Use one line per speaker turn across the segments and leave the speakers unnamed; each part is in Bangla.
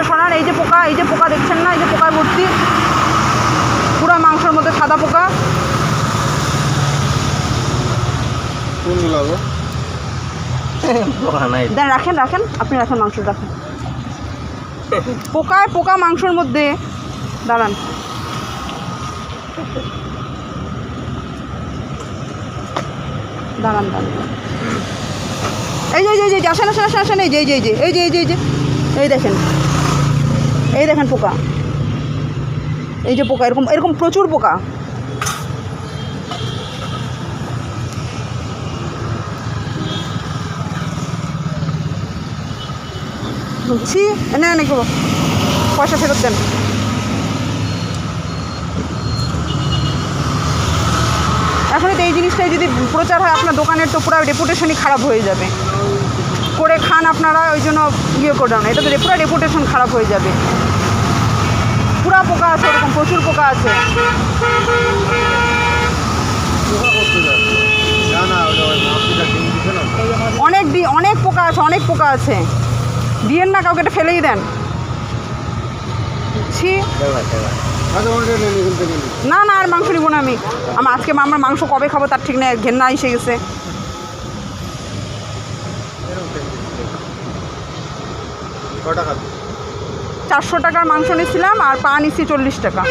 মিস্টার সোনার এই যে পোকা এই যে পোকা দেখছেন না? এই যে পোকায় ভর্তি। পুরো মাংসের মধ্যে সাদা পোকা। দেন রাখেন রাখেন। আপনি রাখেন মাংস রাখেন। পোকায় পোকা মাংসের মধ্যে। দাঁড়ান। দাঁড়ান দাঁড়ান। এই যে এই যে, যে আসেন আসেন আসেন আসেন এই যে এই যে এই যে এই যে এই যে এই যে এই দেখেন। এই দেখেন পোকা। এই যে পোকা, এরকম এরকম প্রচুর পোকা। ছি, এনে করব পয়সা ফেরত দেন। এখন তো এই জিনিসটাই যদি প্রচার হয়, আপনার দোকানের তো পুরো রেপুটেশনই খারাপ হয়ে যাবে। করে খান আপনারা, ওই জন্য ইয়ে করে না এটা তো পুরো রেপুটেশন খারাপ হয়ে যাবে। পুরা পোকা আছে ওরকম প্রচুর পোকা আছে। অনেক অনেক পোকা আছে, অনেক পোকা আছে। দিয়েন না কাউকে, এটা ফেলেই দেন। না না, আর মাংস নিবো না আমি। আমার আজকে আমার মাংস কবে খাব তার ঠিক নেই, ঘেন্না এসে গেছে।
কটা খাবে?
চারশো টাকার মাংস নিয়েছিলাম আর পা নিচ্ছি চল্লিশ টাকা।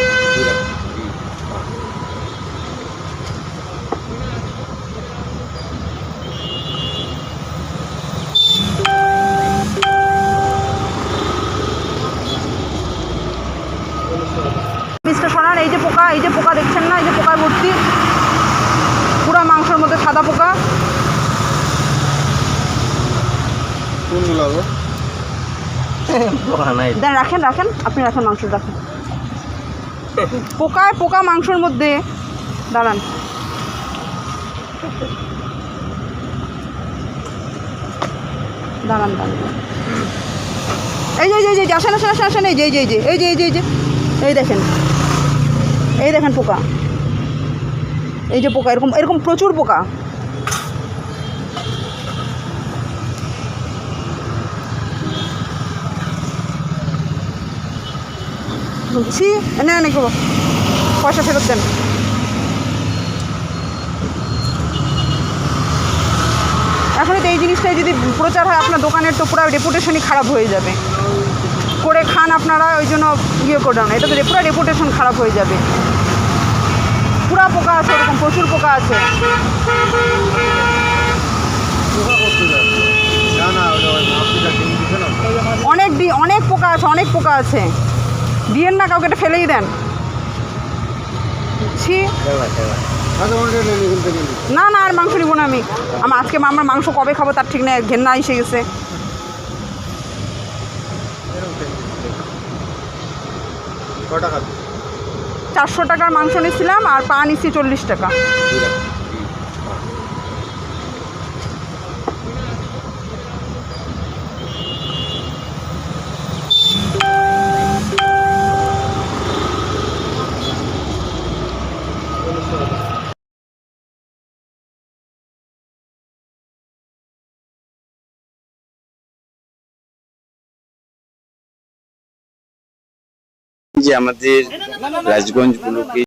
মিস্টার সোনার এই যে পোকা এই যে পোকা দেখছেন না? এই যে পোকায় ভর্তি পুরো মাংসের মধ্যে সাদা পোকা।
কোনগুলো
দেন রাখেন রাখেন আপনি রাখেন মাংস রাখেন পোকায় পোকা মাংসের মধ্যে দাঁড়ান দাঁড়ান দাঁড়ান এই যে এই যে, আসেন আসেন আসেন আসেন এই যে এই যে এই যে এই যে এই যে এই দেখেন এই দেখেন পোকা এই যে পোকা এরকম এরকম প্রচুর পোকা ছি, এনে এনে করব পয়সা ফেরত দেন। এখন তো এই জিনিসটাই যদি প্রচার হয়, আপনার দোকানের তো পুরো রেপুটেশনই খারাপ হয়ে যাবে। করে খান আপনারা, ওই জন্য ইয়ে করে না। এটা তো পুরো রেপুটেশন খারাপ হয়ে যাবে। পুরা পোকা আছে ওরকম প্রচুর পোকা আছে।
না না না
অনেক অনেক পোকা আছে, অনেক পোকা আছে। দিয়েন না কাউকে এটা ফেলেই দেন। ছি। না না আর মাংস নিবো না আমি। আমার আজকে আমার মাংস কবে খাব তার ঠিক নেই ঘেন্না এসে গেছে। চারশো টাকার মাংস নিয়েছিলাম আর পা নিচ্ছি চল্লিশ টাকা।
যে আমাদের রাজগঞ্জ ব্লকে